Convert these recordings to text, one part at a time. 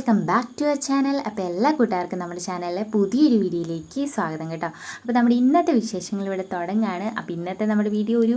Welcome back to our channel അപ്പോൾ എല്ലാ കൂട്ടുകാർക്കും നമ്മുടെ ചാനലിലെ പുതിയൊരു വീഡിയോയിലേക്ക് സ്വാഗതം കേട്ടോ. അപ്പോൾ നമ്മുടെ ഇന്നത്തെ വിശേഷങ്ങൾ ഇവിടെ തുടങ്ങുകയാണ് അപ്പോൾ ഇന്നത്തെ നമ്മുടെ വീഡിയോ ഒരു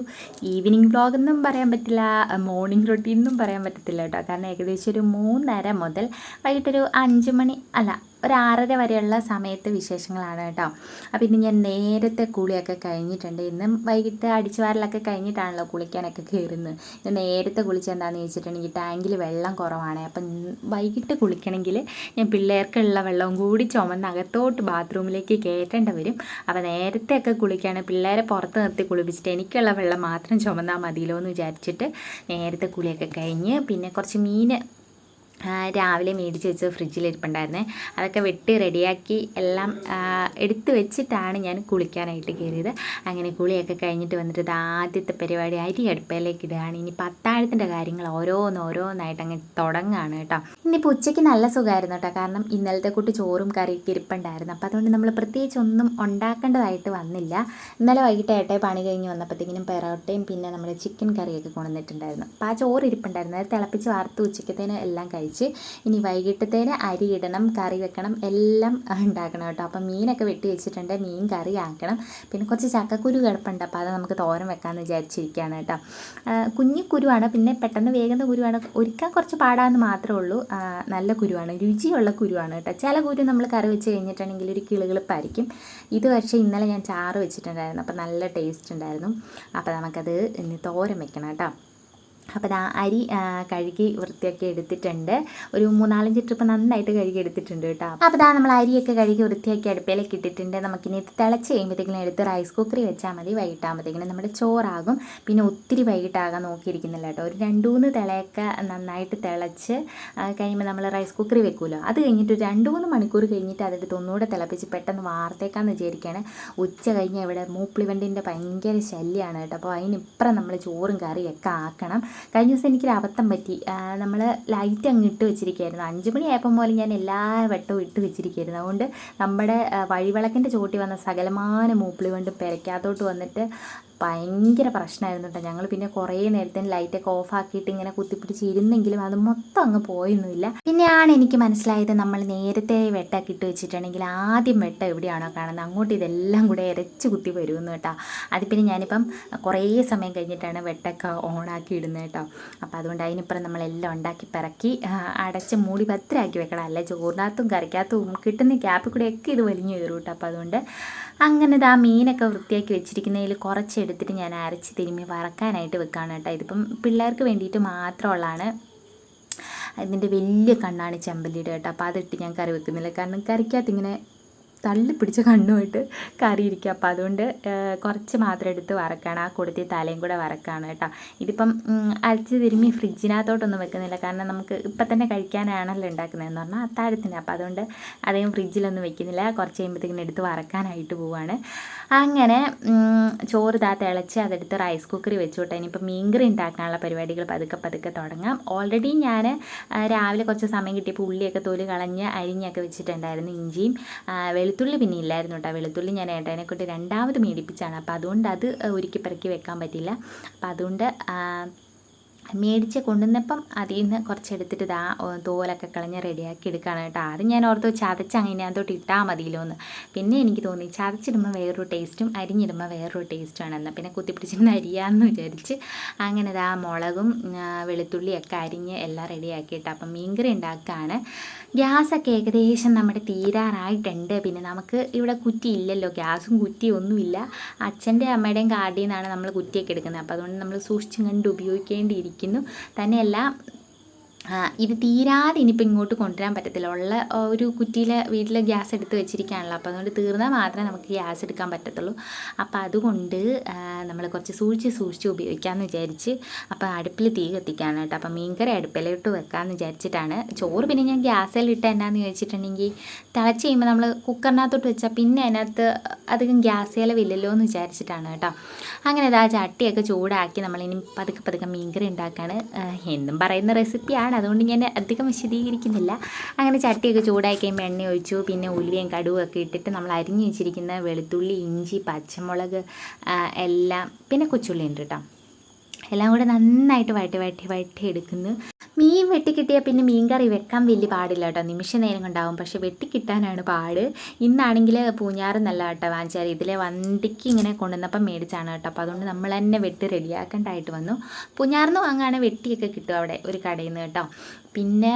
ഈവനിങ് വ്ളോഗ് എന്നും പറയാൻ പറ്റില്ല മോർണിംഗ് റൊട്ടീൻ എന്നും പറയാൻ പറ്റത്തില്ല കേട്ടോ. കാരണം ഏകദേശം ഒരു മൂന്നര മുതൽ വൈകിട്ടൊരു അഞ്ച് മണി അല്ല ഒരു ആറര വരെയുള്ള സമയത്ത് വിശേഷങ്ങളാണ് കേട്ടോ. അപ്പോൾ ഇന്ന് ഞാൻ നേരത്തെ കുളിയൊക്കെ കഴിഞ്ഞിട്ടുണ്ട്. ഇന്ന് വൈകിട്ട് അടിച്ചുവാരലൊക്കെ കഴിഞ്ഞിട്ടാണല്ലോ കുളിക്കാനൊക്കെ കയറുന്നത്. ഞാൻ നേരത്തെ കുളിച്ചെന്താണെന്ന് ചോദിച്ചിട്ടുണ്ടെങ്കിൽ ടാങ്കിൽ വെള്ളം കുറവാണ്. അപ്പം വൈകിട്ട് കുളിക്കണമെങ്കിൽ ഞാൻ പിള്ളേർക്കുള്ള വെള്ളവും കൂടി ചുമന്ന് അകത്തോട്ട് ബാത്റൂമിലേക്ക് കയറ്റേണ്ടി വരും. അപ്പോൾ നേരത്തെ ഒക്കെ കുളിക്കുകയാണ് പിള്ളേരെ പുറത്ത് നിർത്തി കുളിപ്പിച്ചിട്ട് എനിക്കുള്ള വെള്ളം മാത്രം ചുമന്നാൽ മതിയല്ലോ എന്ന് വിചാരിച്ചിട്ട് നേരത്തെ കുളിയൊക്കെ കഴിഞ്ഞ് പിന്നെ കുറച്ച് മീൻ രാവിലെ മേടിച്ച് വെച്ച് ഫ്രിഡ്ജിലിരിപ്പുണ്ടായിരുന്നേ അതൊക്കെ വെട്ടി റെഡിയാക്കി എല്ലാം എടുത്തു വെച്ചിട്ടാണ് ഞാൻ കുളിക്കാനായിട്ട് കയറിയത്. അങ്ങനെ കുളിയൊക്കെ കഴിഞ്ഞിട്ട് വന്നിട്ട് ആദ്യത്തെ പരിപാടി അരി അടുപ്പയിലേക്ക് ഇടുകയാണ്. ഇനി പത്താഴത്തിന്റെ കാര്യങ്ങൾ ഓരോന്ന് ഓരോന്നായിട്ട് അങ്ങ് തുടങ്ങുകയാണ് കേട്ടോ. ഇന്നിപ്പോൾ ഉച്ചയ്ക്ക് നല്ല സുഖമായിരുന്നു കേട്ടോ. കാരണം ഇന്നലത്തെ കൂട്ട് ചോറും കറിയൊക്കെ ഇരിപ്പുണ്ടായിരുന്നു. അപ്പോൾ അതുകൊണ്ട് നമ്മൾ പ്രത്യേകിച്ച് ഒന്നും ഉണ്ടാക്കേണ്ടതായിട്ട് വന്നില്ല. ഇന്നലെ വൈകിട്ട് ഏട്ടയെ പണി കഴിഞ്ഞ് വന്നപ്പോഴത്തേക്കിനും പെറോട്ടയും പിന്നെ നമ്മുടെ ചിക്കൻ കറിയൊക്കെ കൊണ്ടുവന്നിട്ടുണ്ടായിരുന്നു. അപ്പോൾ ആ ചോറ് ഇരിപ്പുണ്ടായിരുന്നു. അത് തിളപ്പിച്ച് വാർത്ത് ഉച്ചയ്ക്കത്തേനും എല്ലാം കഴിച്ച്. ഇനി വൈകിട്ടത്തേന് അരി ഇടണം കറി വെക്കണം എല്ലാം ഉണ്ടാക്കണം കേട്ടോ. അപ്പം മീനൊക്കെ വെട്ടി വെച്ചിട്ടുണ്ട് മീൻ കറി ആക്കണം. പിന്നെ കുറച്ച് ചക്കക്കുരു കിടപ്പുണ്ട് അപ്പോൾ അത് നമുക്ക് തോരൻ വെക്കാമെന്ന് വിചാരിച്ചിരിക്കുകയാണ് കേട്ടോ. കുഞ്ഞു കുരുവാണ് പിന്നെ പെട്ടെന്ന് വേഗുന്ന കുരുവാണ്. ഒരുക്കാൻ കുറച്ച് പാടാന്ന് മാത്രമേ ഉള്ളൂ. നല്ല കുരുവാണ് രുചിയുള്ള കുരുവാണ് കേട്ടോ. ചില കുരു നമ്മൾ കറി വെച്ച് കഴിഞ്ഞിട്ടുണ്ടെങ്കിൽ ഒരു കിളുകിളിപ്പായിരിക്കും. ഇത് പക്ഷേ ഇന്നലെ ഞാൻ ചാറ് വെച്ചിട്ടുണ്ടായിരുന്നു അപ്പോൾ നല്ല ടേസ്റ്റ് ഉണ്ടായിരുന്നു. അപ്പോൾ നമുക്കത് ഇനി തോരൻ വെക്കണം കേട്ടോ. അപ്പോൾ ദാ അരി കഴുകി വൃത്തിയാക്കി എടുത്തിട്ടുണ്ട്. ഒരു മൂന്നാലഞ്ച് ട്രിപ്പ് നന്നായിട്ട് കഴുകി എടുത്തിട്ടുണ്ട് കേട്ടോ. അപ്പോൾ ദാ നമ്മൾ അരിയൊക്കെ കഴുകി വൃത്തിയാക്കി അടുപ്പിലേക്ക് ഇട്ടിട്ടുണ്ട്. നമുക്കിനി ഇത് തിളച്ച് കഴിയുമ്പോഴത്തേക്കിനും എടുത്ത് റൈസ് കുക്കറി വെച്ചാൽ മതി. വൈകിട്ടാകുമ്പോഴത്തേക്കിനും നമ്മുടെ ചോറാകും. പിന്നെ ഒത്തിരി വൈകിട്ടാകാൻ നോക്കിയിരിക്കുന്നില്ല കേട്ടോ. ഒരു രണ്ട് മൂന്ന് തിളയൊക്കെ നന്നായിട്ട് തിളച്ച് കഴിയുമ്പോൾ നമ്മൾ റൈസ് കുക്കറി വെക്കുമല്ലോ അത് കഴിഞ്ഞിട്ട് രണ്ട് മൂന്ന് മണിക്കൂർ കഴിഞ്ഞിട്ട് അതെടുത്ത് ഒന്നുകൂടെ തിളപ്പിച്ച് പെട്ടെന്ന് വാർത്തേക്കാന്ന് വിചാരിക്കുകയാണ്. ഉച്ച കഴിഞ്ഞ് ഇവിടെ മൂപ്പിളിവണ്ടിന്റെ ഭയങ്കര ശല്യമാണ് കേട്ടോ. അപ്പോൾ അതിനിപ്പുറം നമ്മൾ ചോറും കറിയൊക്കെ ആക്കണം. കഴിഞ്ഞ ദിവസം എനിക്കൊരു അബദ്ധം പറ്റി. നമ്മൾ ലൈറ്റ് അങ്ങ് ഇട്ട് വെച്ചിരിക്കുകയായിരുന്നു അഞ്ച് മണിയായപ്പം പോലെ ഞാൻ എല്ലാ വട്ടവും ഇട്ട് വെച്ചിരിക്കുകയായിരുന്നു അതുകൊണ്ട് നമ്മുടെ വഴിവിളക്കിന്റെ ചോട്ടി വന്ന സകലമാന മൂപ്പിളി കൊണ്ട് പെരയ്ക്കകത്തോട്ട് വന്നിട്ട് ഭയങ്കര പ്രശ്നമായിരുന്നു കേട്ടോ ഞങ്ങൾ പിന്നെ കുറേ നേരത്തിന് ലൈറ്റൊക്കെ ഓഫാക്കിയിട്ട് ഇങ്ങനെ കുത്തിപ്പിടിച്ച് ഇരുന്നെങ്കിലും അത് മൊത്തം അങ്ങ് പോയൊന്നുമില്ല. പിന്നെയാണ് എനിക്ക് മനസ്സിലായത് നമ്മൾ നേരത്തെ വെട്ടൊക്കെ ഇട്ട് വെച്ചിട്ടുണ്ടെങ്കിൽ ആദ്യം വെട്ട എവിടെയാണോ കാണുന്നത്? അങ്ങോട്ട് ഇതെല്ലാം കൂടെ ഇരച്ച് കുത്തി വരുമെന്ന് കേട്ടോ. അത് പിന്നെ ഞാനിപ്പം കുറേ സമയം കഴിഞ്ഞിട്ടാണ് വെട്ടൊക്കെ ഓണാക്കി ഇടുന്നത്. കേട്ടോ. അപ്പോൾ അതുകൊണ്ട് അതിനിപ്പുറം നമ്മളെല്ലാം ഉണ്ടാക്കി പിറക്കി അടച്ച് മൂടി ഭദ്രമാക്കി വെക്കണം. അല്ലെ ചോറിനകത്തും കറിക്കകത്തും കിട്ടുന്ന ഗ്യാപ്പിൽ കൂടെയൊക്കെ ഇത് വലിഞ്ഞു കയറും കേട്ടോ. അപ്പോൾ അതുകൊണ്ട് അങ്ങനെ ആ മീനൊക്കെ വൃത്തിയാക്കി വെച്ചിരിക്കുന്നതിൽ കുറച്ചെടുത്തിട്ട് ഞാൻ അരച്ച് തിരുമ്മി വറക്കാനായിട്ട് വെക്കുകയാണ് കേട്ടോ. ഇതിപ്പം പിള്ളേർക്ക് വേണ്ടിയിട്ട് മാത്രമുള്ളതാണ്. ഇതിന്റെ വലിയ കണ്ണാണ് ചെമ്പല്ലിയുടെ കേട്ടോ. അപ്പോൾ അതിട്ട് ഞാൻ കറി വെക്കുന്നില്ല. കാരണം കറിക്കകത്ത് ഇങ്ങനെ തള്ളി പിടിച്ച കണ്ണുമായിട്ട് കറിയിരിക്കുക അപ്പോൾ അതുകൊണ്ട് കുറച്ച് മാത്രം എടുത്ത് വറക്കാണ്. ആ കൊടുത്തി തലയും കൂടെ വറക്കാണ് കേട്ടോ. ഇതിപ്പം അരച്ച് തിരുമ്മി ഫ്രിഡ്ജിനകത്തോട്ടൊന്നും വെക്കുന്നില്ല. കാരണം നമുക്ക് ഇപ്പം തന്നെ കഴിക്കാനാണല്ലോ ഉണ്ടാക്കുന്നതെന്ന് പറഞ്ഞാൽ അത്താഴത്തിന് അപ്പോൾ അതുകൊണ്ട് അധികം ഫ്രിഡ്ജിലൊന്നും വെക്കുന്നില്ല. കുറച്ച് കഴിയുമ്പോഴത്തേക്കിനും എടുത്ത് വറക്കാനായിട്ട് പോവാണ്. അങ്ങനെ ചോറ് താ തിളച്ച് അതെടുത്ത് റൈസ് കുക്കറിൽ വെച്ചു കേട്ടോ ഇനിയിപ്പോൾ മീൻകറി ഉണ്ടാക്കാനുള്ള പരിപാടികൾ പതുക്കെ പതുക്കെ തുടങ്ങാം. ഓൾറെഡി ഞാൻ രാവിലെ കുറച്ച് സമയം കിട്ടിയപ്പോൾ ഉള്ളിയൊക്കെ തൊലി കളഞ്ഞ് അരിഞ്ഞൊക്കെ വെച്ചിട്ടുണ്ടായിരുന്നു ഇഞ്ചിയും വെളുത്തുള്ളി പിന്നെ ഇല്ലായിരുന്നു കേട്ടോ വെളുത്തുള്ളി ഞാൻ ഏട്ടനെ കൊണ്ട് രണ്ടാമത് മേടിപ്പിച്ചാണ്. അപ്പോൾ അതുകൊണ്ട് അത് ഒരുക്കി പെറുക്കി വെക്കാൻ പറ്റില്ല. അപ്പോൾ അതുകൊണ്ട് മേടിച്ച് കൊണ്ടുവന്നപ്പം അതിൽ നിന്ന് കുറച്ചെടുത്തിട്ട് ഓ, തോലൊക്കെ കളഞ്ഞ് റെഡിയാക്കി എടുക്കുകയാണ് കേട്ടോ. ഞാൻ ഓർത്ത് ചതച്ച് അങ്ങനെ അതോട്ട് ഇട്ടാൽ മതിയല്ലോ എന്ന് പിന്നെ എനിക്ക് തോന്നി ചതച്ചിടുമ്പോൾ വേറൊരു ടേസ്റ്റും അരിഞ്ഞിടുമ്പോൾ വേറൊരു ടേസ്റ്റുമാണ് എന്നാൽ പിന്നെ കുത്തിപ്പിടിച്ചിരുന്ന് അരിയാന്ന് വിചാരിച്ച് അങ്ങനെ ഇതാ മുളകും വെളുത്തുള്ളിയൊക്കെ അരിഞ്ഞ് എല്ലാം റെഡിയാക്കിയിട്ട് അപ്പം മീൻകറി ഉണ്ടാക്കുകയാണ് ഗ്യാസൊക്കെ ഏകദേശം നമ്മുടെ തീരാറായിട്ടുണ്ട്. പിന്നെ നമുക്ക് ഇവിടെ കുറ്റി ഇല്ലല്ലോ ഗ്യാസും കുറ്റിയും ഒന്നുമില്ല. അച്ഛന്റെ അമ്മയുടെയും കാർഡിൽ നിന്നാണ് നമ്മൾ കുറ്റിയൊക്കെ എടുക്കുന്നത്. അപ്പോൾ അതുകൊണ്ട് നമ്മൾ സൂക്ഷിച്ചും കണ്ട് ഉപയോഗിക്കേണ്ടിയിരിക്കുന്നു തന്നെയല്ല ഇത് തീരാതെ ഇനിയിപ്പോൾ ഇങ്ങോട്ട് കൊണ്ടുവരാൻ പറ്റത്തില്ല. ഉള്ള ഒരു കുറ്റിയിൽ വീട്ടിൽ ഗ്യാസ് എടുത്ത് വെച്ചിരിക്കുകയാണല്ലോ. അപ്പോൾ അതുകൊണ്ട് തീർന്നാൽ മാത്രമേ നമുക്ക് ഗ്യാസ് എടുക്കാൻ പറ്റത്തുള്ളൂ. അപ്പോൾ അതുകൊണ്ട് നമ്മൾ കുറച്ച് സൂക്ഷിച്ച് സൂക്ഷിച്ച് ഉപയോഗിക്കാമെന്ന് വിചാരിച്ച് അപ്പോൾ അടുപ്പിൽ തീ കത്തിക്കാണ് കേട്ടോ. അപ്പോൾ മീൻകറി അടുപ്പിലോട്ട് വെക്കാമെന്ന് വിചാരിച്ചിട്ടാണ്. ചോറ് പിന്നെ ഞാൻ ഗ്യാസിലിട്ട് എന്നാന്ന് ചോദിച്ചിട്ടുണ്ടെങ്കിൽ തിളച്ച് കഴിയുമ്പോൾ നമ്മൾ കുക്കറിനകത്തോട്ട് വെച്ചാൽ പിന്നെ അതിനകത്ത് അധികം ഗ്യാസ് ചിലവില്ലല്ലോ എന്ന് വിചാരിച്ചിട്ടാണ് കേട്ടോ. അങ്ങനെ ഇതാ ചട്ടിയൊക്കെ ചൂടാക്കി നമ്മളിനി പതുക്കെ പതുക്കെ മീൻകറി ഉണ്ടാക്കാണ്. എന്നും പറയുന്ന റെസിപ്പിയാണ് അതുകൊണ്ട് ഞാൻ അധികം വിശദീകരിക്കുന്നില്ല. അങ്ങനെ ചട്ടിയൊക്കെ ചൂടാക്കി കഴിയുമ്പോൾ എണ്ണ ഒഴിച്ചു. പിന്നെ ഉലുവയും ഒക്കെ ഇട്ടിട്ട് നമ്മൾ അരിഞ്ഞു വെച്ചിരിക്കുന്ന വെളുത്തുള്ളി ഇഞ്ചി പച്ചമുളക് എല്ലാം പിന്നെ കൊച്ചുള്ളി ഉണ്ട് കേട്ടോ. എല്ലാം കൂടെ നന്നായിട്ട് വഴറ്റി വഴറ്റി വഴറ്റി എടുക്കുന്നു. മീൻ വെട്ടിക്കിട്ടിയാൽ പിന്നെ മീൻ കറി വെക്കാൻ വലിയ പാടില്ല കേട്ടോ. നിമിഷ നേരം കൊണ്ടാവും. പക്ഷെ വെട്ടിക്കിട്ടാനാണ് പാട്. ഇന്നാണെങ്കിൽ പൂഞ്ഞാറ് നല്ല കേട്ടോ വാങ്ങിച്ചാൽ ഇതിലെ വണ്ടിക്ക് ഇങ്ങനെ കൊണ്ടുവന്നപ്പം മേടിച്ചാണ് കേട്ടോ. അപ്പോൾ അതുകൊണ്ട് നമ്മൾ തന്നെ വെട്ടി റെഡിയാക്കേണ്ടതായിട്ട് വന്നു. പൂഞ്ഞാറിന്ന് വാങ്ങാണ് വെട്ടിയൊക്കെ കിട്ടും അവിടെ ഒരു കടയിൽ നിന്ന് കേട്ടോ. പിന്നെ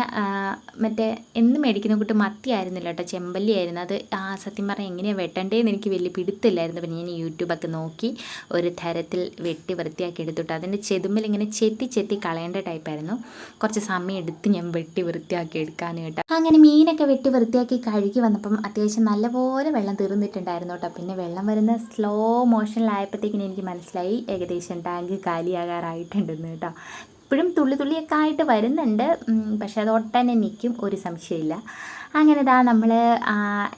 മറ്റേ എന്ന് മേടിക്കുന്ന കുട്ടി മത്തി ആയിരുന്നില്ല കേട്ടോ. ചെമ്പല്ലി ആയിരുന്നു. അത് ആ സത്യം പറഞ്ഞാൽ എങ്ങനെയാണ് വെട്ടണ്ടേന്ന് എനിക്ക് വലിയ പിടുത്തില്ലായിരുന്നു പിന്നെ ഞാൻ യൂട്യൂബൊക്കെ നോക്കി ഒരു തരത്തിൽ വെട്ടി വൃത്തിയാക്കി എടുത്തിട്ട്. അതിന്റെ ചെതുമ്പിൽ ഇങ്ങനെ ചെത്തി ചെത്തി കളയേണ്ട ടൈപ്പായിരുന്നു. കുറച്ച് സമയം എടുത്ത് ഞാൻ വെട്ടി വൃത്തിയാക്കി എടുക്കാൻ കേട്ടോ. അങ്ങനെ മീനൊക്കെ വെട്ടി വൃത്തിയാക്കി കഴുകി വന്നപ്പം അത്യാവശ്യം നല്ലപോലെ വെള്ളം തീർന്നിട്ടുണ്ടായിരുന്നു കേട്ടോ. പിന്നെ വെള്ളം വരുന്ന സ്ലോ മോഷനിലായപ്പോഴത്തേക്കിന് എനിക്ക് മനസ്സിലായി ഏകദേശം ടാങ്ക് കാലിയാകാറായിട്ടുണ്ടെന്ന് കേട്ടോ. ഇപ്പോഴും തുള്ളി തുള്ളിയൊക്കെ ആയിട്ട് വരുന്നുണ്ട്. പക്ഷെ അത് നിൽക്കും ഒരു സംശയമില്ല. അങ്ങനെ ഇതാ നമ്മൾ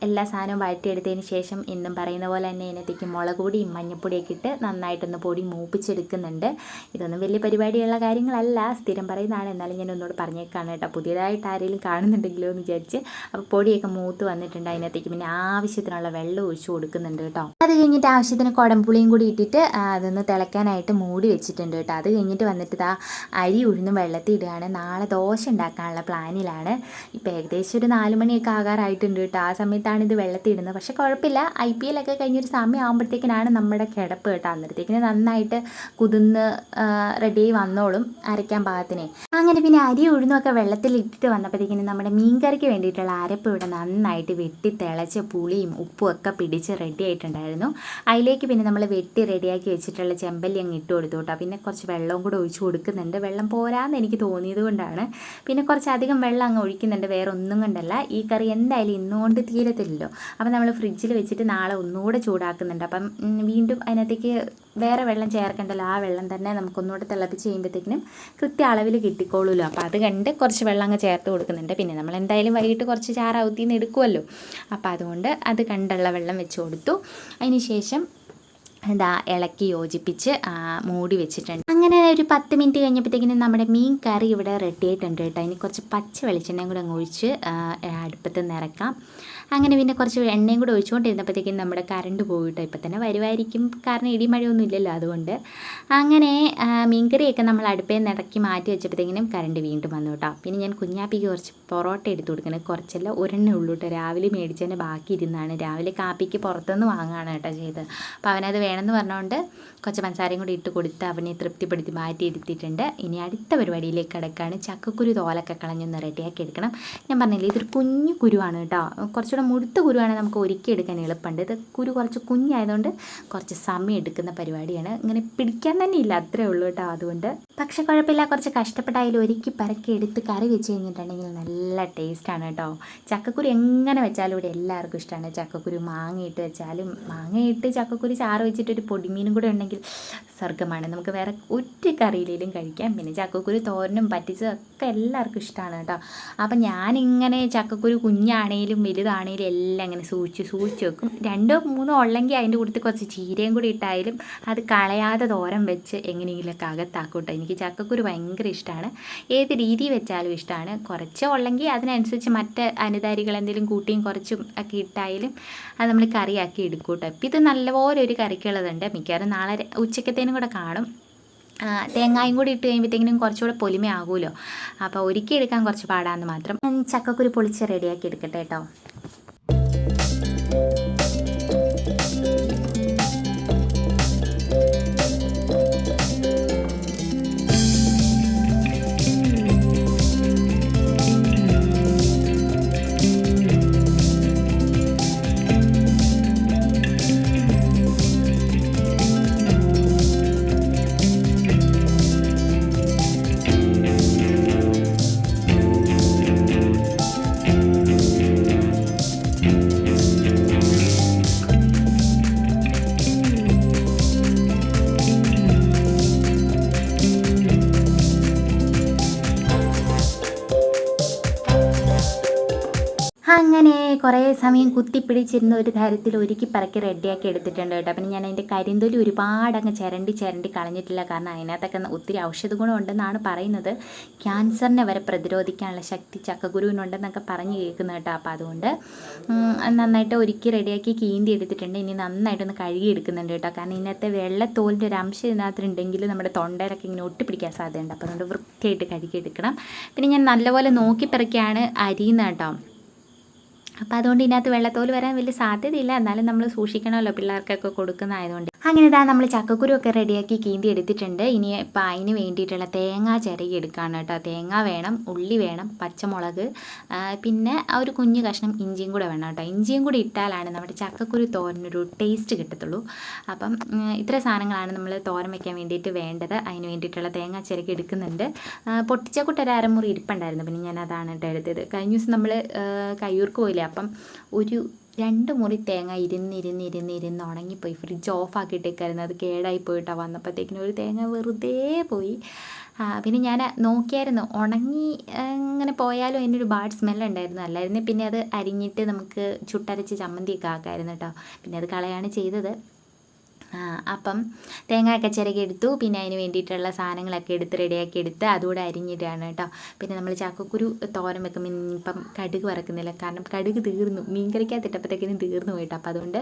എല്ലാ സാധനവും വഴറ്റിയെടുത്തതിന് ശേഷം എന്നും പറയുന്ന പോലെ തന്നെ ഇതിനകത്തേക്ക് മുളക് പൊടിയും മഞ്ഞൾപ്പൊടിയൊക്കെ ഇട്ട് നന്നായിട്ടൊന്ന് പൊടി മൂപ്പിച്ചെടുക്കുന്നുണ്ട്. ഇതൊന്നും വലിയ പരിപാടിയുള്ള കാര്യങ്ങളല്ല. സ്ഥിരം പറയുന്നതാണ്. എന്നാലും ഞാൻ ഒന്നുകൂടെ പറഞ്ഞേക്കാണ് കേട്ടോ. പുതിയതായിട്ട് ആരെങ്കിലും കാണുന്നുണ്ടെങ്കിലോ എന്ന് വിചാരിച്ച് അപ്പോൾ പൊടിയൊക്കെ മൂത്ത് വന്നിട്ടുണ്ട് അതിനകത്തേക്ക്. പിന്നെ ആവശ്യത്തിനുള്ള വെള്ളം ഒഴിച്ച് കൊടുക്കുന്നുണ്ട് കേട്ടോ. അത് കഴിഞ്ഞിട്ട് ആവശ്യത്തിന് കുടംപുളിയും കൂടി ഇട്ടിട്ട് അതൊന്ന് തിളയ്ക്കാനായിട്ട് മൂടി വെച്ചിട്ടുണ്ട് കേട്ടോ. അത് കഴിഞ്ഞിട്ട് വന്നിട്ട് ഇതാ അരി ഉഴുന്നും വെള്ളത്തിൽ ഇടുകയാണ്. നാളെ ദോശ ഉണ്ടാക്കാനുള്ള പ്ലാനിലാണ്. ഇപ്പോൾ ഏകദേശം ഒരു നാല് മണിയൊക്കെ ആകാറായിട്ടുണ്ട് കേട്ടോ. ആ സമയത്താണ് ഇത് വെള്ളത്തിടുന്നത് പക്ഷേ കുഴപ്പമില്ല. ഐ പി എല്ലൊക്കെ കഴിഞ്ഞൊരു സമയം ആകുമ്പോഴത്തേക്കിനാണ് നമ്മുടെ കിടപ്പ് കേട്ടോ അന്നേരത്തേക്കിന്. നന്നായിട്ട് കുതിർന്ന് റെഡിയായി വന്നോളും അരയ്ക്കാൻ പാകത്തിനെ. അങ്ങനെ പിന്നെ അരി ഉഴുന്നൊക്കെ വെള്ളത്തിൽ ഇട്ടിട്ട് വന്നപ്പോഴത്തേക്കിനും നമ്മുടെ മീൻകറിക്ക് വേണ്ടിയിട്ടുള്ള അരപ്പ് ഇവിടെ നന്നായിട്ട് വെട്ടി തിളച്ച് പുളിയും ഉപ്പും ഒക്കെ പിടിച്ച് റെഡി ആയിട്ടുണ്ടായിരുന്നു. അതിലേക്ക് പിന്നെ നമ്മൾ വെട്ടി റെഡിയാക്കി വെച്ചിട്ടുള്ള ചെമ്പല്ലി അങ്ങ് ഇട്ട് കൊടുത്തു കേട്ടോ. പിന്നെ കുറച്ച് വെള്ളവും കൂടെ ഒഴിച്ച് കൊടുക്കുന്നുണ്ട്. വെള്ളം പോരാന്ന് എനിക്ക് തോന്നിയത് കൊണ്ടാണ്. പിന്നെ കുറച്ചധികം വെള്ളം അങ്ങ് ഒഴിക്കുന്നുണ്ട്. വേറെ ഒന്നും കൊണ്ടല്ല. ഈ കറി എന്തായാലും ഇന്നുകൊണ്ട് തീരത്തില്ലല്ലോ. അപ്പം നമ്മൾ ഫ്രിഡ്ജിൽ വെച്ചിട്ട് നാളെ ഒന്നുകൂടെ ചൂടാക്കുന്നുണ്ട്. അപ്പം വീണ്ടും അതിനകത്തേക്ക് വേറെ വെള്ളം ചേർക്കണ്ടല്ലോ? ആ വെള്ളം തന്നെ നമുക്കൊന്നുകൂടെ തിളപ്പിച്ച് കഴിയുമ്പോഴത്തേക്കിനും കൃത്യ അളവിൽ കിട്ടിക്കോളൂല്ലോ. അപ്പോൾ അത് കണ്ട് കുറച്ച് വെള്ളം അങ്ങ് ചേർത്ത് കൊടുക്കുന്നുണ്ട്. പിന്നെ നമ്മൾ എന്തായാലും വൈകിട്ട് കുറച്ച് ചാറാവുത്തിന്ന് എടുക്കുമല്ലോ അപ്പോൾ അതുകൊണ്ട് അത് കണ്ടുള്ള വെള്ളം വെച്ച് കൊടുത്തു. അതിന് ശേഷം എന്താ ഇളക്കി യോജിപ്പിച്ച് മൂടി വെച്ചിട്ടുണ്ട്. അങ്ങനെ ഒരു പത്ത് മിനിറ്റ് കഴിഞ്ഞപ്പോഴത്തേക്കിനും നമ്മുടെ മീൻ കറി ഇവിടെ റെഡി ആയിട്ടുണ്ട് കേട്ടോ. ഇനി കുറച്ച് പച്ച വെളിച്ചെണ്ണയും കൂടെ അങ്ങ് ഒഴിച്ച് അടുപ്പത്ത് നിറക്കാം അങ്ങനെ പിന്നെ കുറച്ച് എണ്ണയും കൂടെ ഒഴിച്ചുകൊണ്ടിരുന്നപ്പോഴത്തേക്കും നമ്മുടെ കറണ്ട് പോയിട്ടോ. ഇപ്പം തന്നെ വരുമായിരിക്കും. കാരണം ഇടി മഴയൊന്നും ഇല്ലല്ലോ അതുകൊണ്ട്. അങ്ങനെ മീൻകറിയൊക്കെ നമ്മൾ അടുപ്പേ നിറക്കി മാറ്റി വെച്ചപ്പോഴത്തേക്കിനും കറണ്ട് വീണ്ടും വന്നു കേട്ടോ. പിന്നെ ഞാൻ കുഞ്ഞാപ്പിക്ക് കുറച്ച് പൊറോട്ട എടുത്തു കൊടുക്കണേ കുറച്ചല്ല ഒരെണ്ണേ ഉള്ളൂ കേട്ടോ. രാവിലെ മേടിച്ചതിന്റെ ബാക്കി ഇരുന്നാണ്. രാവിലെ കാപ്പിക്ക് പുറത്തുനിന്ന് വാങ്ങുകയാണ് കേട്ടോ ചെയ്തത്. അപ്പോൾ അവനത് വേണമെന്ന് പറഞ്ഞുകൊണ്ട് കുറച്ച് പഞ്ചസാരയും കൂടി ഇട്ട് കൊടുത്ത് അവനെ തൃപ്തിപ്പെടുത്തി മാറ്റി എടുത്തിട്ടുണ്ട് ഇനി അടുത്ത പരിപാടിയിലേക്ക് കിടക്കുകയാണ്. ചക്കക്കുരു തോലൊക്കെ കളഞ്ഞൊന്ന് റെഡിയാക്കി എടുക്കണം. ഞാൻ പറഞ്ഞില്ലേ ഇതൊരു കുഞ്ഞു കുരുവാണ് കേട്ടോ. കുറച്ചുകൂടെ മുഴുത്ത കുരുവാണെങ്കിൽ നമുക്ക് ഒരുക്കി എടുക്കാൻ എളുപ്പമുണ്ട്. ഇത് കുരു കുറച്ച് കുഞ്ഞായതുകൊണ്ട് കുറച്ച് സമയം എടുക്കുന്ന പരിപാടിയാണ്. ഇങ്ങനെ പിടിക്കാൻ തന്നെ ഇല്ല അത്രേ ഉള്ളൂ കേട്ടോ അതുകൊണ്ട്. പക്ഷേ കുഴപ്പമില്ല കുറച്ച് കഷ്ടപ്പെട്ടായാലും ഒരുക്കി പരക്കി എടുത്ത് കറി വെച്ച് കഴിഞ്ഞിട്ടുണ്ടെങ്കിൽ നല്ല ടേസ്റ്റാണ് കേട്ടോ. ചക്കക്കുരു എങ്ങനെ വെച്ചാലും ഇവിടെ എല്ലാവർക്കും ഇഷ്ടമാണ്. ചക്കക്കുരു മാങ്ങയിട്ട് വെച്ചാലും മാങ്ങയിട്ട് ചക്കക്കുരു ചാറ് വെച്ചിട്ടൊരു പൊടിമീനും കൂടെ ഉണ്ടെങ്കിൽ സ്വർഗമാണ് നമുക്ക് വേറെ ഒരു കറിയിലും കഴിക്കാം. പിന്നെ ചക്കക്കുരു തോരനും പറ്റിച്ചതൊക്കെ എല്ലാവർക്കും ഇഷ്ടമാണ് കേട്ടോ. അപ്പം ഞാനിങ്ങനെ ചക്കക്കുരു കുഞ്ഞാണേലും വലുതാണേലും എല്ലാം അങ്ങനെ സൂക്ഷിച്ച് സൂക്ഷിച്ച് വെക്കും. രണ്ടോ മൂന്നോ ഉള്ളെങ്കിൽ അതിന്റെ കൂട്ടത്തിൽ കുറച്ച് ചീരയും കൂടി ഇട്ടായാലും അത് കളയാതെ തോരം വെച്ച് എങ്ങനെയെങ്കിലുമൊക്കെ അകത്താക്കൂട്ടോ കേട്ടോ എനിക്ക് ചക്കക്കുരു ഭയങ്കര ഇഷ്ടമാണ് ഏത് രീതി വെച്ചാലും ഇഷ്ടമാണ് കുറച്ച് ഉള്ളെങ്കിൽ അതിനനുസരിച്ച് മറ്റ് അനുതാരികൾ എന്തെങ്കിലും കൂട്ടിയും കുറച്ചും ഒക്കെ ഇട്ടായാലും അത് നമ്മൾ കറിയാക്കി എടുക്കും കേട്ടോ ഇപ്പം ഇത് നല്ലപോലെ ഒരു കറിക്കുള്ളതുണ്ട്. മിക്കവാറും നാളെ ഉച്ചക്കത്തേനും കൂടെ കാണും. തേങ്ങായും കൂടി ഇട്ട് കഴിയുമ്പോഴത്തേക്കിനും കുറച്ചുകൂടെ പൊലിമയാകുമല്ലോ. അപ്പോൾ ഒരുക്കി എടുക്കാൻ കുറച്ച് പാടാന്ന് മാത്രം. ചക്കക്കുരു പൊളിച്ച് റെഡിയാക്കി എടുക്കട്ടെ കേട്ടോ കുറേ സമയം കുത്തിപ്പിടിച്ചിരുന്ന ഒരു തരത്തിൽ ഒരുക്കി പറക്കി റെഡിയാക്കി എടുത്തിട്ടുണ്ട് കേട്ടോ. പിന്നെ ഞാൻ അതിന്റെ കരിന്തൊലി ഒരുപാട് അങ്ങ് ചിരണ്ടി ചിരണ്ടി കളഞ്ഞിട്ടില്ല. കാരണം അതിനകത്തൊക്കെ ഒത്തിരി ഔഷധ ഗുണം ഉണ്ടെന്നാണ് പറയുന്നത്. ക്യാൻസറിനെ വരെ പ്രതിരോധിക്കാനുള്ള ശക്തി ചക്കഗുരുവിനുണ്ടെന്നൊക്കെ പറഞ്ഞു കേൾക്കുന്നത് കേട്ടോ. അപ്പോൾ അതുകൊണ്ട് നന്നായിട്ട് ഒരുക്കി റെഡിയാക്കി കീന്തി എടുത്തിട്ടുണ്ട്. ഇനി നന്നായിട്ടൊന്ന് കഴുകി എടുക്കുന്നുണ്ട് കേട്ടോ. കാരണം ഇതിനകത്തെ വെള്ളത്തോലിന്റെ ഒരു അംശം ഇതിനകത്തുണ്ടെങ്കിൽ നമ്മുടെ തൊണ്ടയിലൊക്കെ ഇങ്ങനെ ഒട്ടിപ്പിടിക്കാൻ സാധ്യതയുണ്ട്. അപ്പോൾ അതുകൊണ്ട് വൃത്തിയായിട്ട് കഴുകി എടുക്കണം. പിന്നെ ഞാൻ നല്ലപോലെ നോക്കി പെറുക്കിയാണ് അരിയുന്നത് കേട്ടോ. അപ്പോൾ അതുകൊണ്ട് ഇതിനകത്ത് വെള്ളത്തോൽ വരാൻ വലിയ സാധ്യതയില്ല. എന്നാലും നമ്മൾ സൂക്ഷിക്കണമല്ലോ പിള്ളേർക്കൊക്കെ കൊടുക്കുന്നതായതുകൊണ്ട്. അങ്ങനെ ഇതാ നമ്മൾ ചക്കക്കുരു ഒക്കെ റെഡിയാക്കി കീന്തി എടുത്തിട്ടുണ്ട്. ഇനി ഇപ്പം അതിന് വേണ്ടിയിട്ടുള്ള തേങ്ങ ചിരകി എടുക്കുകയാണ് കേട്ടോ. തേങ്ങ വേണം ഉള്ളി വേണം പച്ചമുളക് പിന്നെ ഒരു കുഞ്ഞു കഷ്ണം ഇഞ്ചിയും കൂടെ വേണം കേട്ടോ. ഇഞ്ചിയും കൂടി ഇട്ടാലാണ് നമ്മുടെ ചക്കക്കുരു തോരനൊരു ടേസ്റ്റ് കിട്ടത്തുള്ളൂ. അപ്പം ഇത്ര സാധനങ്ങളാണ് നമ്മൾ തോരൻ വയ്ക്കാൻ വേണ്ടിയിട്ട് വേണ്ടത്. അതിന് വേണ്ടിയിട്ടുള്ള തേങ്ങ ചിരകി എടുക്കുന്നുണ്ട്. ആ, പൊട്ടിച്ച കൂട്ട് ഒരു അരമുറി ഇരിപ്പുണ്ടായിരുന്നു. പിന്നെ ഞാൻ അതാണ് കേട്ടോ എടുത്തത്. കഴിഞ്ഞ ദിവസം നമ്മൾ കയ്യൂർക്ക് പോയില്ലേ? അപ്പം ഒരു രണ്ട് മുറി തേങ്ങ ഇരുന്ന് ഇരുന്ന് ഇരുന്ന് ഇരുന്ന് ഉണങ്ങിപ്പോയി. ഫ്രിഡ്ജ് ഓഫ് ആക്കിയിട്ടേക്കായിരുന്നു. അത് കേടായി പോയിട്ടാണ് വന്നപ്പോഴത്തേക്കിനും ഒരു തേങ്ങ വെറുതെ പോയി. പിന്നെ ഞാൻ നോക്കിയായിരുന്നു. ഉണങ്ങി ഇങ്ങനെ പോയാലും അതിനൊരു ബാഡ് സ്മെല്ല് ഉണ്ടായിരുന്നു. അല്ലായിരുന്നു പിന്നെ അത് അരിഞ്ഞിട്ട് നമുക്ക് ചുട്ടരച്ച് ചമ്മന്തിയൊക്കെ ആക്കായിരുന്നു കേട്ടോ പിന്നെ അത് കളയാണ് ചെയ്തത്. അപ്പം തേങ്ങയൊക്കെ ചിരകി എടുത്തു പിന്നെ അതിന് വേണ്ടിയിട്ടുള്ള സാധനങ്ങളൊക്കെ എടുത്ത് റെഡിയാക്കി എടുത്ത് അതുകൂടെ അരിഞ്ഞിട്ടാണ് കേട്ടോ. പിന്നെ നമ്മൾ ചാക്കക്കുരു തോരൻ വെക്കുമ്പോൾ ഇനിയിപ്പം കടുക് വറക്കുന്നില്ല. കാരണം കടുക് തീർന്നു. മീൻ കറിക്കാത്തിട്ടപ്പോഴത്തേക്കിനും തീർന്നു പോയിട്ടോ അപ്പോൾ അതുകൊണ്ട്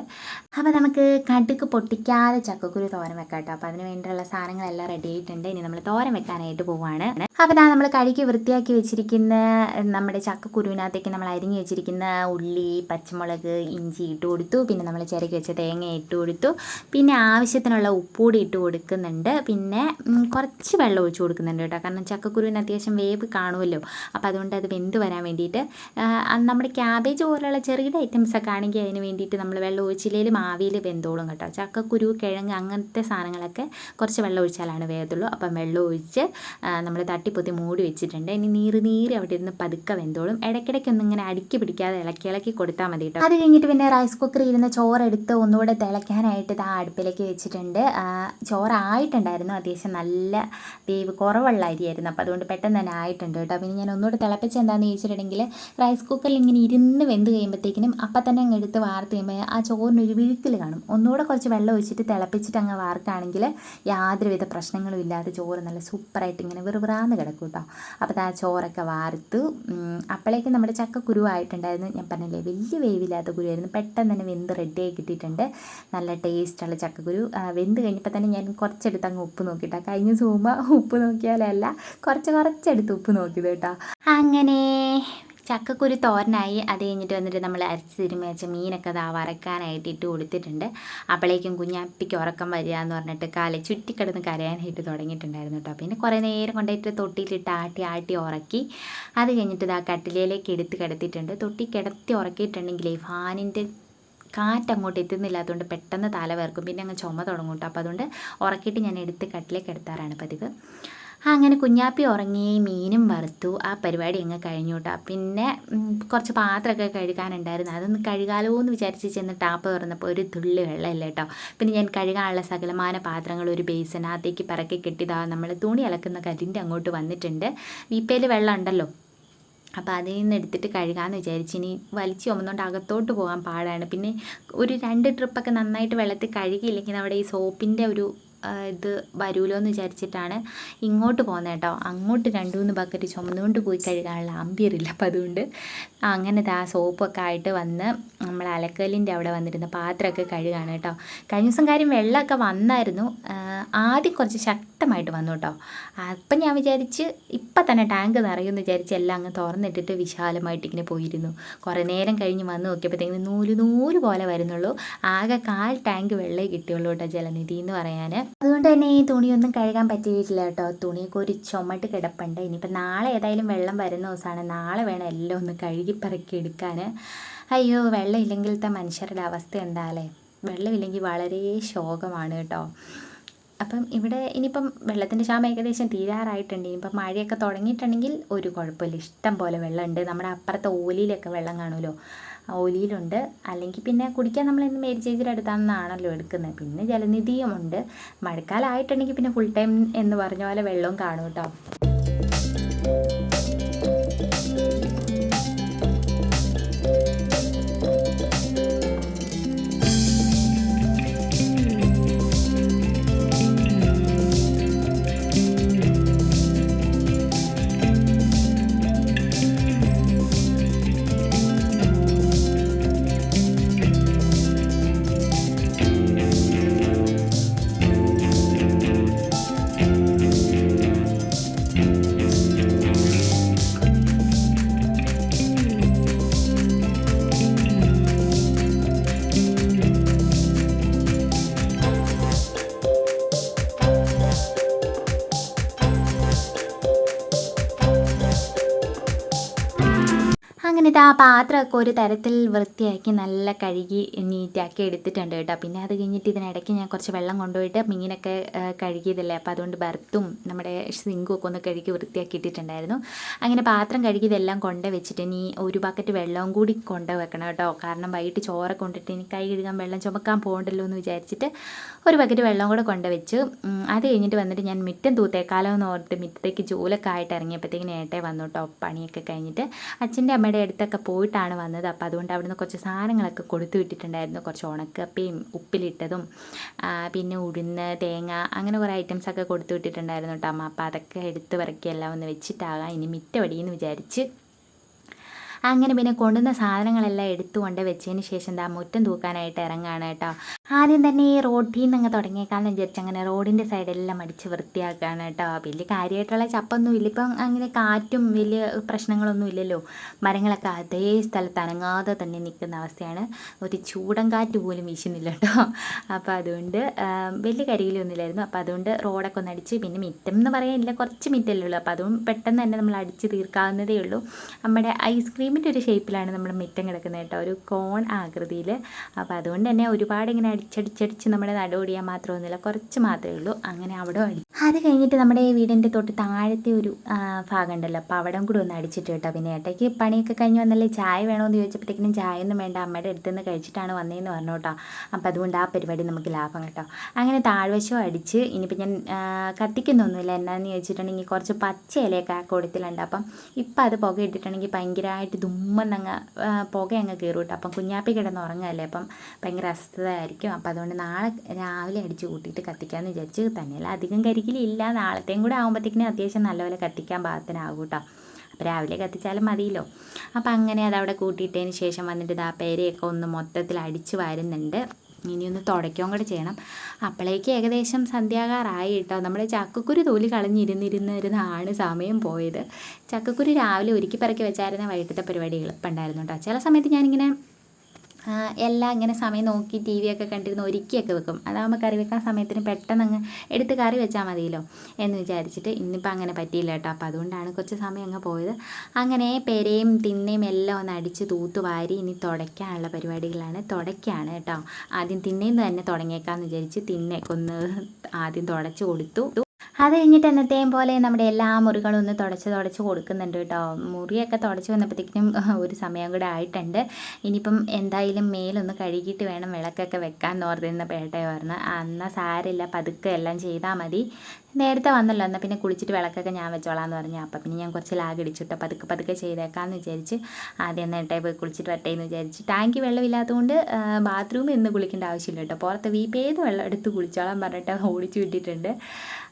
അപ്പോൾ നമുക്ക് കടുക് പൊട്ടിക്കാതെ ചക്കക്കുരു തോരൻ വെക്കാം കേട്ടോ. അപ്പോൾ അതിന് വേണ്ടിയുള്ള സാധനങ്ങളെല്ലാം റെഡി ആയിട്ടുണ്ട്. ഇനി നമ്മൾ തോരൻ വെക്കാനായിട്ട് പോവുകയാണ് അപ്പോൾ നമ്മൾ കഴുകി വൃത്തിയാക്കി വെച്ചിരിക്കുന്ന നമ്മുടെ ചക്കക്കുരുവിനകത്തേക്ക് നമ്മൾ അരിഞ്ഞ് വെച്ചിരിക്കുന്ന ഉള്ളി പച്ചമുളക് ഇഞ്ചി ഇട്ട് കൊടുത്തു. പിന്നെ നമ്മൾ ചിരകി വെച്ച തേങ്ങ ഇട്ട് കൊടുത്തു. പിന്നെ ആവശ്യത്തിനുള്ള ഉപ്പൂടി ഇട്ട് കൊടുക്കുന്നുണ്ട്. പിന്നെ കുറച്ച് വെള്ളം ഒഴിച്ച് കൊടുക്കുന്നുണ്ട് കേട്ടോ. കാരണം ചക്കക്കുരുവിന് അത്യാവശ്യം വേവ് കാണുമല്ലോ. അപ്പോൾ അതുകൊണ്ട് അത് വെന്ത് വരാൻ വേണ്ടിയിട്ട് ആ, നമ്മുടെ ക്യാബേജ് പോലുള്ള ചെറുകിട ഐറ്റംസ് ഒക്കെ ആണെങ്കിൽ അതിന് വേണ്ടിയിട്ട് നമ്മൾ വെള്ളം ഒഴിച്ചില്ലെങ്കിലും ആവിയിൽ വെന്തോളും കേട്ടോ. ചക്കക്കുരു കിഴങ്ങ് അങ്ങനത്തെ സാധനങ്ങളൊക്കെ കുറച്ച് വെള്ളം ഒഴിച്ചാലാണ് വേഗത്തുള്ളൂ അപ്പം വെള്ളം ഒഴിച്ച് നമ്മൾ തട്ടിപ്പൊത്തി മൂടി വെച്ചിട്ടുണ്ട്. ഇനി നീര് നീര് അവിടെ ഇരുന്ന് പതുക്കെ വെന്തോളും. ഇടയ്ക്കിടയ്ക്ക് ഒന്നും ഇങ്ങനെ അടുക്കി പിടിക്കാതെ ഇളക്കി ഇളക്കി കൊടുത്താൽ മതി കേട്ടോ. അത് കഴിഞ്ഞിട്ട് പിന്നെ റൈസ് കുക്കറിൽ ഇരുന്ന് ചോറെടുത്ത് ഒന്നുകൂടെ തിളയ്ക്കാനായിട്ട് ഇതാ അടുപ്പിലേക്ക് വെച്ചിട്ടുണ്ട്. ചോറായിട്ടുണ്ടായിരുന്നു അത്യാവശ്യം നല്ല വേവ് കുറവുള്ള അരിയായിരുന്നു അപ്പോൾ അതുകൊണ്ട് പെട്ടെന്ന് തന്നെ ആയിട്ടുണ്ട് കേട്ടോ. പിന്നെ ഞാൻ ഒന്നുകൂടെ തിളപ്പിച്ച് എന്താണെന്ന് ചോദിച്ചിട്ടുണ്ടെങ്കിൽ റൈസ് കുക്കറിൽ ഇങ്ങനെ ഇരുന്ന് വെന്ത് കഴിയുമ്പോഴത്തേക്കിനും അപ്പം തന്നെ അങ്ങ് എടുത്ത് വാർത്ത് കഴിയുമ്പോൾ ആ ചോറിനൊരു വിഴുക്കൽ കാണും. ഒന്നുകൂടെ കുറച്ച് വെള്ളം ഒഴിച്ചിട്ട് തിളപ്പിച്ചിട്ട് അങ്ങ് വാർക്കുകയാണെങ്കിൽ യാതൊരുവിധ പ്രശ്നങ്ങളും ഇല്ലാതെ ചോറ് നല്ല സൂപ്പറായിട്ട് ഇങ്ങനെ വെറുവിറാന്ന് കിടക്കും കേട്ടോ. അപ്പോൾ ആ ചോറൊക്കെ വാർത്തു അപ്പോഴേക്കും നമ്മുടെ ചക്ക കുരുവായിട്ടുണ്ടായിരുന്നു. ഞാൻ പറഞ്ഞില്ലേ വലിയ വേവില്ലാത്ത കുരുവായിരുന്നു. പെട്ടെന്ന് തന്നെ വെന്ത് റെഡിയായി കിട്ടിയിട്ടുണ്ട്. നല്ല ടേസ്റ്റുള്ള ചക്കക്കുരു വെന്ത് കഴിഞ്ഞപ്പോൾ തന്നെ ഞാൻ കുറച്ചെടുത്ത് അങ്ങ് ഉപ്പ് നോക്കിയിട്ടാ. കഴിഞ്ഞ സൂമ ഉപ്പ് നോക്കിയാലല്ല കുറച്ച് കുറച്ചെടുത്ത് ഉപ്പ് നോക്കിയത് കേട്ടോ. അങ്ങനെ ചക്കക്കുരു തോരനായി. അത് കഴിഞ്ഞിട്ട് വന്നിട്ട് നമ്മൾ അരച്ച് തിരുമേച്ച മീനൊക്കെ അതാ വറക്കാനായിട്ട് ഇട്ട് കൊടുത്തിട്ടുണ്ട്. അപ്പോഴേക്കും കുഞ്ഞാപ്പിക്ക് ഉറക്കം വരിക എന്ന് പറഞ്ഞിട്ട് കാല ചുറ്റിക്കിടന്ന് കരയാനായിട്ട് തുടങ്ങിയിട്ടുണ്ടായിരുന്നു കേട്ടോ. പിന്നെ കുറേ നേരം കൊണ്ടായിട്ട് തൊട്ടിയിലിട്ട് ആട്ടി ആട്ടി ഉറക്കി. അത് കഴിഞ്ഞിട്ട് ഇതാ കട്ടിലയിലേക്ക് എടുത്ത് കിടത്തിയിട്ടുണ്ട്. തൊട്ടി കിടത്തി ഉറക്കിയിട്ടുണ്ടെങ്കിൽ ഫാനിന്റെ കാറ്റ് അങ്ങോട്ട് എത്തുന്നില്ലാത്തതുകൊണ്ട് പെട്ടെന്ന് തല വേർക്കും. പിന്നെ അങ്ങ് ചുമ തുടങ്ങും കേട്ടോ. അപ്പോൾ അതുകൊണ്ട് ഉറക്കിയിട്ട് ഞാൻ എടുത്ത് കട്ടിലേക്ക് എടുത്താറാണ് പതിവ്. അങ്ങനെ കുഞ്ഞാപ്പി ഉറങ്ങി മീനും വറുത്തു ആ പരിപാടി അങ്ങ് കഴിഞ്ഞു കേട്ടോ. പിന്നെ കുറച്ച് പാത്രമൊക്കെ കഴുകാനുണ്ടായിരുന്നു. അതൊന്ന് കഴുകാലോ എന്ന് വിചാരിച്ച് ചെന്ന് ടാപ്പ് തുറന്നപ്പോൾ ഒരു തുള്ളി വെള്ളമില്ല കേട്ടോ. പിന്നെ ഞാൻ കഴുകാനുള്ള സകലമാന പാത്രങ്ങൾ ഒരു ബേസിനകത്തേക്ക് പറക്കി കെട്ടിയതാ നമ്മൾ തുണി അലക്കുന്ന കരിന്റെ അങ്ങോട്ട് വന്നിട്ടുണ്ട്. വീപ്പയിൽ വെള്ളം ഉണ്ടല്ലോ. അപ്പോൾ അതിൽ നിന്ന് എടുത്തിട്ട് കഴുകാമെന്ന് വിചാരിച്ച് ഇനി വലിച്ച് ചുമന്നുകൊണ്ട് അകത്തോട്ട് പോകാൻ പാടാണ്. പിന്നെ ഒരു രണ്ട് ട്രിപ്പൊക്കെ നന്നായിട്ട് വെള്ളത്തിൽ കഴുകിയില്ലെങ്കിൽ അവിടെ ഈ സോപ്പിന്റെ ഒരു ഇത് വരുമല്ലോ എന്ന് വിചാരിച്ചിട്ടാണ് ഇങ്ങോട്ട് പോകുന്നത് കേട്ടോ അങ്ങോട്ട് രണ്ട് മൂന്ന് ബക്കറ്റ് ചുമന്നുകൊണ്ട് പോയി കഴുകാനുള്ള ആംബിയറില്ല അപ്പം അതുകൊണ്ട് അങ്ങനത്തെ ആ സോപ്പൊക്കെ ആയിട്ട് വന്ന് നമ്മൾ അലക്കലിന്റെ അവിടെ വന്നിരുന്ന പാത്രമൊക്കെ കഴുകാണ് കേട്ടോ കഴിഞ്ഞ ദിവസം കാര്യം വെള്ളമൊക്കെ വന്നായിരുന്നു. ആദ്യം കുറച്ച് ശക്തമായിട്ട് വന്നു കേട്ടോ അപ്പം ഞാൻ വിചാരിച്ച് ഇപ്പം തന്നെ ടാങ്ക് നിറയുമെന്ന് വിചാരിച്ച് എല്ലാം അങ്ങ് തുറന്നിട്ടിട്ട് വിശാലമായിട്ട് ഇങ്ങനെ പോയിരുന്നു. കുറേ നേരം കഴിഞ്ഞ് വന്ന് നോക്കിയപ്പോഴത്തേക്കും നൂൽ നൂൽ പോലെ വരുന്നുള്ളൂ. ആകെ കാൽ ടാങ്ക് വെള്ളമേ കിട്ടിയുള്ളൂ കേട്ടോ ജലനിധി എന്ന് പറയാൻ അതുകൊണ്ട് തന്നെ ഈ തുണിയൊന്നും കഴുകാൻ പറ്റിയിട്ടില്ല കേട്ടോ. തുണിയൊക്കെ ഒരു ചുമട്ട് കിടപ്പുണ്ട്. ഇനിയിപ്പോൾ നാളെ ഏതായാലും വെള്ളം വരുന്ന ദിവസമാണ്. നാളെ വേണം എല്ലാം ഒന്ന് കഴുകി പറക്കി എടുക്കാൻ. അയ്യോ വെള്ളം ഇല്ലെങ്കിലത്തെ മനുഷ്യരുടെ അവസ്ഥ എന്താല്ലേ? വെള്ളമില്ലെങ്കിൽ വളരെ ശോകമാണ് കേട്ടോ. അപ്പം ഇവിടെ ഇനിയിപ്പം വെള്ളത്തിന്റെ ക്ഷാമം ഏകദേശം തീരാറായിട്ടുണ്ട്. ഇനിയിപ്പം മഴയൊക്കെ തുടങ്ങിയിട്ടുണ്ടെങ്കിൽ ഒരു കുഴപ്പമില്ല. ഇഷ്ടം പോലെ വെള്ളമുണ്ട്. നമ്മുടെ അപ്പുറത്തെ ഓലിയിലൊക്കെ വെള്ളം കാണുമല്ലോ. ഓലിയിലുണ്ട് അല്ലെങ്കിൽ പിന്നെ കുടിക്കാൻ നമ്മൾ ഇന്ന് മേരിച്ചേച്ചിയുടെ അടുത്താണെന്നാണല്ലോ എടുക്കുന്നത്. പിന്നെ ജലനിധിയും ഉണ്ട്. മഴക്കാലമായിട്ടുണ്ടെങ്കിൽ പിന്നെ ഫുൾ ടൈം എന്ന് പറഞ്ഞ പോലെ വെള്ളവും കാണും കേട്ടോ. ആ പാത്രമൊക്കെ ഒരു തരത്തിൽ വൃത്തിയാക്കി നല്ല കഴുകി നീറ്റാക്കി എടുത്തിട്ടുണ്ട് കേട്ടോ. പിന്നെ അത് കഴിഞ്ഞിട്ട് ഇതിനിടയ്ക്ക് ഞാൻ കുറച്ച് വെള്ളം കൊണ്ടുപോയിട്ട് മീനൊക്കെ കഴുകിയതല്ലേ. അപ്പോൾ അതുകൊണ്ട് ബർത്തും നമ്മുടെ സിങ്കും ഒക്കെ ഒന്ന് കഴുകി വൃത്തിയാക്കി ഇട്ടിട്ടുണ്ടായിരുന്നു. അങ്ങനെ പാത്രം കഴുകിയതെല്ലാം കൊണ്ട് വെച്ചിട്ട് ഇനി ഒരു ബക്കറ്റ് വെള്ളവും കൂടി കൊണ്ട് വെക്കണം കേട്ടോ. കാരണം വൈകിട്ട് ചോറൊക്കെ കൊണ്ടിട്ട് ഇനി കൈ കഴുകാൻ വെള്ളം ചുമക്കാൻ പോകണ്ടല്ലോ എന്ന് വിചാരിച്ചിട്ട് ഒരു ബക്കറ്റ് വെള്ളം കൂടെ കൊണ്ട് വെച്ചു. അത് കഴിഞ്ഞിട്ട് വന്നിട്ട് ഞാൻ മിറ്റം തൂത്തേക്കാലം എന്ന് ഓർത്ത് മിറ്റത്തേക്ക് ജോലൊക്കെ ആയിട്ട് ഇറങ്ങിയപ്പോഴത്തേക്കിന് ഏട്ടേ വന്നു കേട്ടോ പണിയൊക്കെ കഴിഞ്ഞിട്ട്. അച്ഛന്റെ അമ്മയുടെ അടുത്തൊക്കെ പോയിട്ടാണ് വന്നത്. അപ്പോൾ അതുകൊണ്ട് അവിടുന്ന് കുറച്ച് സാധനങ്ങളൊക്കെ കൊടുത്തു വിട്ടിട്ടുണ്ടായിരുന്നു. കുറച്ച് ഉണക്കപ്പയും ഉപ്പിലിട്ടതും പിന്നെ ഉഴുന്ന് തേങ്ങ അങ്ങനെ കുറേ ഐറ്റംസൊക്കെ കൊടുത്തു വിട്ടിട്ടുണ്ടായിരുന്നു കേട്ടോ അമ്മ. അപ്പോൾ അതൊക്കെ എടുത്ത് പറക്കി എല്ലാം ഒന്ന് വെച്ചിട്ടാകാം. ഇനി മിറ്റവടിയെന്ന് വിചാരിച്ച് അങ്ങനെ പിന്നെ കൊണ്ടുവന്ന സാധനങ്ങളെല്ലാം എടുത്തുകൊണ്ട് വെച്ചതിന് ശേഷം എന്താ മുറ്റം തൂക്കാനായിട്ട് ഇറങ്ങാണ് കേട്ടോ. ആദ്യം തന്നെ ഈ റോഡിൽ നിന്ന് അങ്ങ് തുടങ്ങിയേക്കാന്ന് വിചാരിച്ച് അങ്ങനെ റോഡിന്റെ സൈഡെല്ലാം അടിച്ച് വൃത്തിയാക്കുകയാണ് കേട്ടോ. വലിയ കാര്യമായിട്ടുള്ള ചപ്പൊന്നും ഇല്ല ഇപ്പം അങ്ങനെ കാറ്റും വലിയ പ്രശ്നങ്ങളൊന്നും ഇല്ലല്ലോ. മരങ്ങളൊക്കെ അതേ സ്ഥലത്ത് അനങ്ങാതെ തന്നെ നിൽക്കുന്ന അവസ്ഥയാണ്. ഒരു ചൂടൻ കാറ്റ് പോലും വീശുന്നില്ല കേട്ടോ. അപ്പോൾ അതുകൊണ്ട് വലിയ കരിയിലൊന്നുമില്ലായിരുന്നു അപ്പോൾ അതുകൊണ്ട് റോഡൊക്കെ ഒന്ന് അടിച്ച് പിന്നെ മിറ്റം എന്ന് പറയാനില്ല കുറച്ച് മിറ്റല്ലേ ഉള്ളൂ. അപ്പോൾ അതും പെട്ടെന്ന് തന്നെ നമ്മൾ അടിച്ച് തീർക്കാവുന്നതേ ഉള്ളൂ. നമ്മുടെ ഐസ്ക്രീമിന്റെ ഒരു ഷേപ്പിലാണ് നമ്മൾ മിറ്റം കിടക്കുന്നത് കേട്ടോ. ഒരു കോൺ ആകൃതിയിൽ അപ്പോൾ അതുകൊണ്ട് തന്നെ ഒരുപാട് ഇങ്ങനെ അടിച്ചടിച്ചടിച്ച് നമ്മുടെ നടുവൊടിയാൻ മാത്രമൊന്നുമില്ല. കുറച്ച് മാത്രമേ ഉള്ളൂ. അങ്ങനെ അവിടെ അടി അത് കഴിഞ്ഞിട്ട് നമ്മുടെ ഈ വീടിന്റെ തൊട്ട് താഴത്തെ ഒരു ഭാഗം ഉണ്ടല്ലോ അപ്പോൾ അവിടെ കൂടി ഒന്ന് അടിച്ചിട്ട് കേട്ടോ. പിന്നെ ഏട്ടയ്ക്ക് പണിയൊക്കെ കഴിഞ്ഞ് വന്നല്ലേ ചായ വേണമെന്ന് ചോദിച്ചപ്പോഴത്തേക്കിനും ചായ ഒന്നും വേണ്ട. അമ്മയുടെ അടുത്ത് നിന്ന് കഴിച്ചിട്ടാണ് വന്നതെന്ന് പറഞ്ഞു കേട്ടോ. അപ്പോൾ അതുകൊണ്ട് ആ പരിപാടി നമുക്ക് ലാഭം കേട്ടോ. അങ്ങനെ താഴ്വശം അടിച്ച് ഇനിയിപ്പോൾ ഞാൻ കത്തിക്കുന്നൊന്നുമില്ല എന്നാന്ന് ചോദിച്ചിട്ടുണ്ടെങ്കിൽ കുറച്ച് പച്ച ഇലയൊക്കെ ആ കൊടുത്തിലുണ്ട്. അപ്പം ഇപ്പം അത് പുക ഇട്ടിട്ടുണ്ടെങ്കിൽ ഭയങ്കരമായിട്ട് ദുമ്മെന്നങ്ങ് അങ്ങ് പുക അങ്ങ് കയറും കേട്ടോ അപ്പം കുഞ്ഞാപ്പി കിടന്ന് ഉറങ്ങുകയല്ലേ അപ്പം ഭയങ്കര അസ്വസ്ഥതയായിരിക്കും. അപ്പം അതുകൊണ്ട് നാളെ രാവിലെ അടിച്ച് കൂട്ടിയിട്ട് കത്തിക്കാമെന്ന് വിചാരിച്ച് തന്നെയല്ല അധികം കരിക്കിലില്ല നാളത്തെയും കൂടെ ആകുമ്പോഴത്തേക്കിനും അത്യാവശ്യം നല്ലപോലെ കത്തിക്കാൻ പാകത്തിനാകും കേട്ടോ. അപ്പോൾ രാവിലെ കത്തിച്ചാലും മതിയല്ലോ. അപ്പം അങ്ങനെ അതവിടെ കൂട്ടിയിട്ടതിന് ശേഷം വന്നിട്ട് ഇതാ പേരയൊക്കെ ഒന്ന് മൊത്തത്തിൽ അടിച്ച് വരുന്നുണ്ട്. ഇനി ഒന്ന് തുടയ്ക്കുകയും കൂടെ ചെയ്യണം. അപ്പോഴേക്ക് ഏകദേശം സന്ധ്യാകാറായി കേട്ടോ. നമ്മൾ ചക്കക്കുരു തോലി കളഞ്ഞിരുന്നിരുന്നിരുന്നാണ് സമയം പോയത്. ചക്കക്കുരു രാവിലെ ഒരുക്കി പറക്കി വെച്ചായിരുന്ന വൈകിട്ടത്തെ പരിപാടി എളുപ്പമുണ്ടായിരുന്നു കേട്ടോ. ചില സമയത്ത് ഞാനിങ്ങനെ എല്ലാം ഇങ്ങനെ സമയം നോക്കി ടി വി ഒക്കെ കണ്ടിരുന്ന് ഒരുക്കിയൊക്കെ വെക്കും. അതാകുമ്പോൾ കറി വെക്കാൻ സമയത്തിന് പെട്ടെന്ന് അങ്ങ് എടുത്ത് കറി വെച്ചാൽ മതിയല്ലോ എന്ന് വിചാരിച്ചിട്ട് ഇന്നിപ്പോൾ അങ്ങനെ പറ്റിയില്ല കേട്ടോ. അപ്പോൾ അതുകൊണ്ടാണ് കുറച്ച് സമയം അങ്ങ് പോയത്. അങ്ങനെ പെരയും തിണ്ണയും എല്ലാം ഒന്ന് അടിച്ച് തൂത്ത് വാരി ഇനി തുടയ്ക്കാനുള്ള പരിപാടികളാണ് തുടയ്ക്കാണ് കേട്ടോ. ആദ്യം തിണ്ണയിൽ തന്നെ തുടങ്ങിയേക്കാമെന്ന് വിചാരിച്ച് തിണ്ണയൊക്കെ ഒന്ന് ആദ്യം തുടച്ച് കൊടുത്തു. അത് കഴിഞ്ഞിട്ട് എന്നത്തെയും പോലെ നമ്മുടെ എല്ലാ മുറികളും ഒന്ന് തുടച്ച് തുടച്ച് കൊടുക്കുന്നുണ്ട് കേട്ടോ. മുറിയൊക്കെ തുടച്ച് വന്നപ്പോഴത്തേക്കും ഒരു സമയം കൂടെ ആയിട്ടുണ്ട്. ഇനിയിപ്പം എന്തായാലും മേലൊന്ന് കഴുകിയിട്ട് വേണം വിളക്കൊക്കെ വെക്കാൻ ഓർത്തിരുന്ന പേട്ടയെ പറഞ്ഞു. എന്നാൽ സാരില്ല പതുക്കെ എല്ലാം ചെയ്താൽ മതി. നേരത്തെ വന്നല്ലോ എന്നാൽ പിന്നെ കുളിച്ചിട്ട് വിളക്കൊക്കെ ഞാൻ വെച്ചോളാം എന്ന് പറഞ്ഞു. അപ്പം പിന്നെ ഞാൻ കുറച്ച് ലാഗ് അടിച്ചിട്ട് പതുക്കെ പതുക്കെ ചെയ്തേക്കാമെന്ന് വിചാരിച്ച് ആദ്യം നേട്ടേ പോയി കുളിച്ചിട്ട് വരട്ടെ എന്ന് വിചാരിച്ച് ടാങ്കി വെള്ളമില്ലാത്തതുകൊണ്ട് ബാത്റൂമിൽ നിന്ന് കുളിക്കേണ്ട ആവശ്യമില്ല കേട്ടോ പുറത്ത് വീപ്പ് ഏത് വെള്ളം എടുത്ത് കുളിച്ചോളാം പറഞ്ഞിട്ട് ഓടിച്ചു വിട്ടിട്ടുണ്ട്.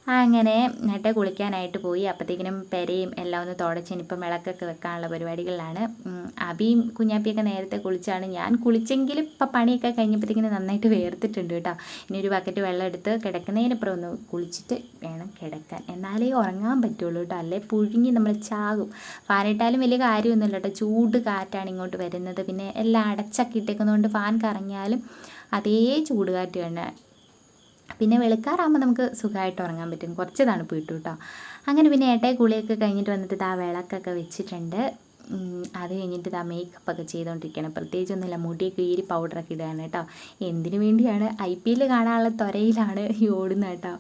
അങ്ങനെ എന്നിട്ട് കുളിക്കാനായിട്ട് പോയി. അപ്പോഴത്തേക്കിനും പെരയും എല്ലാം ഒന്ന് തുടച്ച് ഇനിയിപ്പം വിളക്കൊക്കെ വെക്കാനുള്ള പരിപാടികളിലാണ്. അബിയും കുഞ്ഞാപ്പിയൊക്കെ നേരത്തെ കുളിച്ചാണ്. ഞാൻ കുളിച്ചെങ്കിലും ഇപ്പം പണിയൊക്കെ കഴിഞ്ഞപ്പോഴത്തേക്കിനും നന്നായിട്ട് വേർത്തിട്ടുണ്ട് കേട്ടോ. ഇനി ഒരു ബക്കറ്റ് വെള്ളം എടുത്ത് കിടക്കുന്നതിനപ്പുറം ഒന്ന് കുളിച്ചിട്ട് വേണം കിടക്കാൻ. എന്നാലേ ഉറങ്ങാൻ പറ്റുള്ളൂ കേട്ടോ. അല്ലേ? പുഴുങ്ങി നമ്മൾ ചാകും. ഫാനിട്ടാലും വലിയ കാര്യമൊന്നുമില്ല കേട്ടോ. ചൂട് കാറ്റാണ് ഇങ്ങോട്ട് വരുന്നത്. പിന്നെ എല്ലാം അടച്ചൊക്കെ ഇട്ടേക്കുന്നതുകൊണ്ട് ഫാൻ കറങ്ങിയാലും അതേ ചൂട് കാറ്റ് തന്നെ പിന്നെ വെളുക്കാറാകുമ്പോൾ നമുക്ക് സുഖമായിട്ട് ഉറങ്ങാൻ പറ്റും. കുറച്ച് തണുപ്പ് കിട്ടും കേട്ടോ അങ്ങനെ പിന്നെ ഏട്ടായി കുളിയൊക്കെ കഴിഞ്ഞിട്ട് വന്നിട്ട് ഇതാ വിളക്കൊക്കെ വെച്ചിട്ടുണ്ട്. അത് കഴിഞ്ഞിട്ട് ഇതാ മേക്കപ്പ് ഒക്കെ ചെയ്തുകൊണ്ടിരിക്കുകയാണ് പ്രത്യേകിച്ചൊന്നുമില്ല മുടിയൊക്കെ ഈരി പൗഡറൊക്കെ ഇടുകയാണ് കേട്ടോ. എന്തിനു വേണ്ടിയാണ് ഐ പി എൽ കാണാനുള്ള ത്വരയിലാണ് ഈ ഓടുന്നത് കേട്ടോ.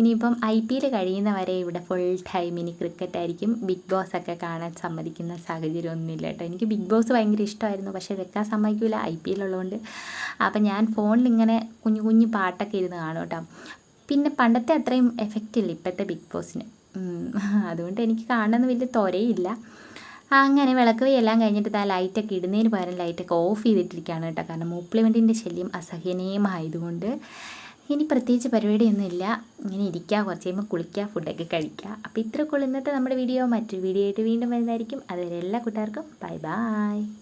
ഇനിയിപ്പം ഐ പി എൽ കഴിയുന്നവരെ ഇവിടെ ഫുൾ ടൈം ഇനി ക്രിക്കറ്റ് ആയിരിക്കും. ബിഗ് ബോസ് ഒക്കെ കാണാൻ സമ്മതിക്കുന്ന സാഹചര്യം ഒന്നുമില്ല കേട്ടോ. എനിക്ക് ബിഗ് ബോസ് ഭയങ്കര ഇഷ്ടമായിരുന്നു പക്ഷേ വെക്കാൻ സമ്മതിക്കില്ല ഐ പി എൽ ഉള്ളതുകൊണ്ട്. അപ്പം ഞാൻ ഫോണിൽ ഇങ്ങനെ കുഞ്ഞു കുഞ്ഞു പാട്ടൊക്കെ ഇരുന്ന് കാണും കേട്ടോ. പിന്നെ പണ്ടത്തെ അത്രയും എഫക്റ്റ് ഇല്ല ഇപ്പോഴത്തെ ബിഗ് ബോസിന് അതുകൊണ്ട് എനിക്ക് കാണണമെന്ന് വലിയ ത്വരയില്ല. അങ്ങനെ വിളക്ക് എല്ലാം കഴിഞ്ഞിട്ട് ആ ലൈറ്റൊക്കെ ഇടുന്നതിന് പകരം ലൈറ്റൊക്കെ ഓഫ് ചെയ്തിട്ടിരിക്കുകയാണ് കേട്ടോ. കാരണം മൂപ്പിളിവെണ്ടിന്റെ ശല്യം അസഹനീയമായതുകൊണ്ട് ഇനി പ്രത്യേകിച്ച് പരിപാടിയൊന്നുമില്ല. ഇങ്ങനെ ഇരിക്കുക കുറച്ച് കഴിയുമ്പോൾ കുളിക്കുക ഫുഡൊക്കെ കഴിക്കുക. അപ്പോൾ ഇത്രയൊക്കെ ഉള്ളൂ ഇന്നത്തെ നമ്മുടെ വീഡിയോ. മറ്റൊരു വീഡിയോ ആയിട്ട് വീണ്ടും വരുന്നതായിരിക്കും. അതുവരെ എല്ലാ കൂട്ടുകാർക്കും ബൈ ബൈ.